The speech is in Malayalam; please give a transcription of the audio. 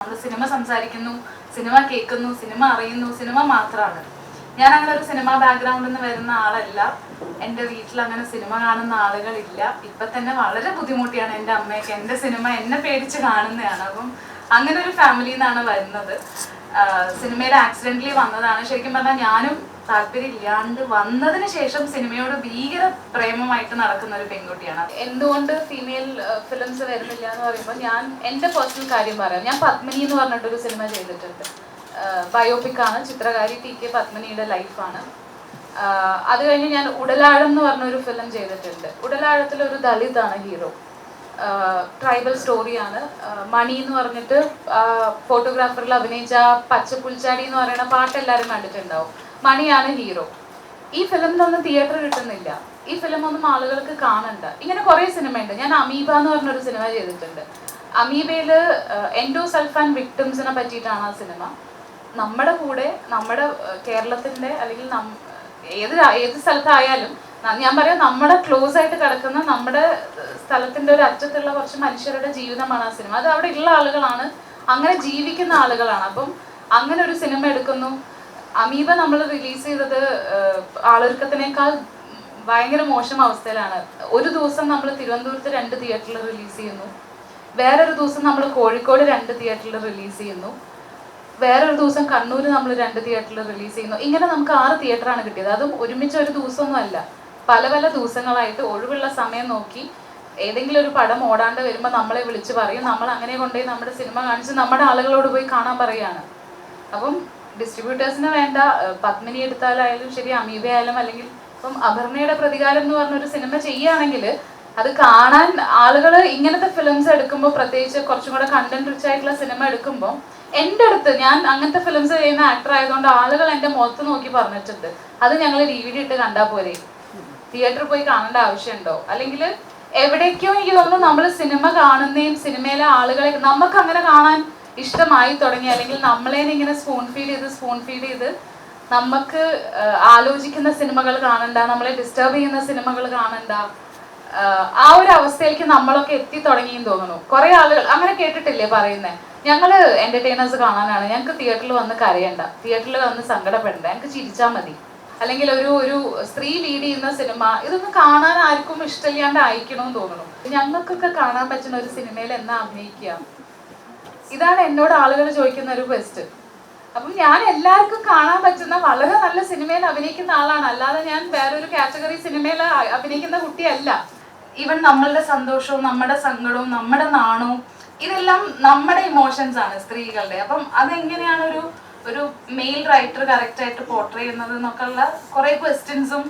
നമ്മൾ സിനിമ സംസാരിക്കുന്നു സിനിമ കേൾക്കുന്നു സിനിമ അറിയുന്നു സിനിമ മാത്രമാണ് ഞാൻ അങ്ങനെ ഒരു സിനിമ ബാക്ക്ഗ്രൗണ്ടിൽ നിന്ന് വരുന്ന ആളല്ല. എന്റെ വീട്ടിൽ അങ്ങനെ സിനിമ കാണുന്ന ആളുകളില്ല. ഇപ്പൊ തന്നെ വളരെ ബുദ്ധിമുട്ടിയാണ് എന്റെ അമ്മയൊക്കെ. എന്റെ സിനിമ എന്നെ പേടിച്ച് കാണുന്നതാണ്. അപ്പം അങ്ങനെ ഒരു ഫാമിലിയിൽ നിന്നാണ് വരുന്നത് സിനിമയിൽ ആക്സിഡന്റലി വന്നതാണ്. ശരിക്കും പറഞ്ഞാൽ ഞാനും താല്പര്യം ഇല്ലാണ്ട് വന്നതിന് ശേഷം സിനിമയോട് ഭീകര പ്രേമമായിട്ട് നടക്കുന്ന ഒരു പെൺകുട്ടിയാണ്. എന്തുകൊണ്ട് ഫീമെയിൽ ഫിലിംസ് വരുന്നില്ല എന്ന് പറയുമ്പോൾ ഞാൻ എന്റെ പേഴ്സണൽ കാര്യം പറയാം. ഞാൻ പത്മിനി എന്ന് പറഞ്ഞിട്ടൊരു സിനിമ ചെയ്തിട്ടുണ്ട്. ബയോപിക് ആണ്. ചിത്രകാരി ടി കെ പത്മിനിയുടെ ലൈഫാണ് അത് കഴിഞ്ഞ് ഞാൻ ഉടലാഴം എന്ന് പറഞ്ഞൊരു ഫിലിം ചെയ്തിട്ടുണ്ട്. ഉടലാഴത്തിൽ ഒരു ദളിതാണ് ഹീറോ ട്രൈബൽ സ്റ്റോറിയാണ് മണി എന്ന് പറഞ്ഞിട്ട് ഫോട്ടോഗ്രാഫറിൽ അഭിനയിച്ച പച്ചപ്പുൽച്ചാടി എന്ന് പറയുന്ന പാട്ട് എല്ലാവരും കണ്ടിട്ടുണ്ടാവും. മണിയാണ് ഹീറോ. ഈ ഫിലിമിനൊന്നും തിയേറ്റർ കിട്ടുന്നില്ല. ഈ ഫിലിം ഒന്നും ആളുകൾക്ക് കാണണ്ട. ഇങ്ങനെ കുറേ സിനിമയുണ്ട്. ഞാൻ അമീബ എന്ന് പറഞ്ഞൊരു സിനിമ ചെയ്തിട്ടുണ്ട്. അമീബയിൽ എൻഡോ സൾഫാൻ വിക്ടിംസിനെ പറ്റിയിട്ടാണ് ആ സിനിമ. നമ്മുടെ കൂടെ നമ്മുടെ കേരളത്തിന്റെ അല്ലെങ്കിൽ ഏത് ഏത് സ്ഥലത്തായാലും ഞാൻ പറയാം നമ്മുടെ ക്ലോസ് ആയിട്ട് കിടക്കുന്ന നമ്മുടെ സ്ഥലത്തിന്റെ ഒരു അറ്റത്തുള്ള കുറച്ച് മനുഷ്യരുടെ ജീവിതമാണ് ആ സിനിമ. അത് അവിടെ ഉള്ള ആളുകളാണ്. അങ്ങനെ ജീവിക്കുന്ന ആളുകളാണ്. അപ്പം അങ്ങനെ ഒരു സിനിമ എടുക്കുന്നു. അമീബ നമ്മൾ റിലീസ് ചെയ്തത് ആളൊരുക്കത്തിനേക്കാൾ ഭയങ്കര മോശം അവസ്ഥയിലാണ്. ഒരു ദിവസം നമ്മൾ തിരുവനന്തപുരത്ത് രണ്ട് തിയേറ്ററിൽ റിലീസ് ചെയ്യുന്നു. വേറൊരു ദിവസം നമ്മൾ കോഴിക്കോട് രണ്ട് തിയേറ്ററിൽ റിലീസ് ചെയ്യുന്നു. വേറൊരു ദിവസം കണ്ണൂർ നമ്മൾ രണ്ട് തിയേറ്ററിൽ റിലീസ് ചെയ്യുന്നു. ഇങ്ങനെ നമുക്ക് ആറ് തിയേറ്ററാണ് കിട്ടിയത്. അതും ഒരുമിച്ച് ഒരു ദിവസമൊന്നും അല്ല. പല പല ദിവസങ്ങളായിട്ട് ഒഴിവുള്ള സമയം നോക്കി ഏതെങ്കിലും ഒരു പടം ഓടാണ്ട് വരുമ്പോൾ നമ്മളെ വിളിച്ച് പറയും. നമ്മൾ അങ്ങനെ കൊണ്ടുപോയി നമ്മുടെ സിനിമ കാണിച്ച് നമ്മുടെ ആളുകളോട് പോയി കാണാൻ പറയുകയാണ് അപ്പം ഡിസ്ട്രിബ്യൂട്ടേഴ്സിന് വേണ്ട പത്മിനി എടുത്താലായാലും ശരി അമീബ ആയാലും അല്ലെങ്കിൽ ഇപ്പം അപർണയുടെ പ്രതികാരം എന്ന് പറഞ്ഞ ഒരു സിനിമ ചെയ്യുകയാണെങ്കിൽ അത് കാണാൻ ആളുകൾ ഇങ്ങനത്തെ ഫിലിംസ് എടുക്കുമ്പോൾ പ്രത്യേകിച്ച് കുറച്ചും കൂടെ കണ്ടന്റ് റിച്ച് ആയിട്ടുള്ള സിനിമ എടുക്കുമ്പോൾ എന്റെ അടുത്ത് ഞാൻ അങ്ങനത്തെ ഫിലിംസ് ചെയ്യുന്ന ആക്ടർ ആയതുകൊണ്ട് ആളുകൾ എന്റെ മുഖത്ത് നോക്കി പറഞ്ഞിട്ടുണ്ട്. അത് ഞങ്ങൾ ഡി വി ഡി ഇട്ട് കണ്ടാൽ പോരെ. തിയേറ്ററിൽ പോയി കാണേണ്ട ആവശ്യമുണ്ടോ? അല്ലെങ്കിൽ എവിടേക്കോ എനിക്ക് തോന്നുന്നു നമ്മൾ സിനിമ കാണുന്നതും സിനിമയിലെ ആളുകളെ നമുക്ക് അങ്ങനെ കാണാൻ ഇഷ്ടമായി തുടങ്ങി അല്ലെങ്കിൽ നമ്മളെ ഇങ്ങനെ സ്പൂൺ ഫീഡ് ചെയ്ത് സ്പൂൺ ഫീഡ് ചെയ്ത് നമുക്ക് ആലോചിക്കുന്ന സിനിമകൾ കാണണ്ട നമ്മളെ ഡിസ്റ്റർബ് ചെയ്യുന്ന സിനിമകൾ കാണണ്ട ആ ഒരു അവസ്ഥയിലേക്ക് നമ്മളൊക്കെ എത്തി തുടങ്ങിയെന്ന് തോന്നുന്നു. കുറെ ആളുകൾ അങ്ങനെ കേട്ടിട്ടില്ലേ പറയുന്നത് ഞങ്ങൾ എന്റർടൈനേഴ്സ് കാണാനാണ്. ഞങ്ങൾക്ക് തിയേറ്ററിൽ വന്ന് കരയണ്ട. തിയേറ്ററിൽ വന്ന് സങ്കടപ്പെടണ്ട. ഞങ്ങൾക്ക് ചിരിച്ചാൽ മതി. അല്ലെങ്കിൽ ഒരു ഒരു സ്ത്രീ ലീഡ് ചെയ്യുന്ന സിനിമ ഇതൊന്നും കാണാൻ ആർക്കും ഇഷ്ടമില്ലാണ്ട് അയക്കണമെന്ന് തോന്നുന്നു. ഞങ്ങൾക്കൊക്കെ കാണാൻ പറ്റുന്ന ഒരു സിനിമയിൽ എന്നാ അഭിനയിക്കുക? ഇതാണ് എന്നോട് ആളുകൾ ചോദിക്കുന്ന ഒരു ക്വസ്റ്റ് അപ്പം ഞാൻ എല്ലാവർക്കും കാണാൻ പറ്റുന്ന വളരെ നല്ല സിനിമയിൽ അഭിനയിക്കുന്ന ആളാണ്. അല്ലാതെ ഞാൻ വേറൊരു കാറ്റഗറി സിനിമയിൽ അഭിനയിക്കുന്ന കുട്ടിയല്ല. ഈവൻ നമ്മളുടെ സന്തോഷവും നമ്മുടെ സങ്കടവും നമ്മുടെ നാണവും ഇതെല്ലാം നമ്മുടെ ഇമോഷൻസ് ആണ് സ്ത്രീകളുടെ. അപ്പം അതെങ്ങനെയാണ് ഒരു ഒരു മെയിൽ റൈറ്റർ കറക്റ്റ് ആയിട്ട് പോർട്രേ ചെയ്യുന്നത് എന്നൊക്കെയുള്ള കുറെ ക്വസ്റ്റ്യൻസും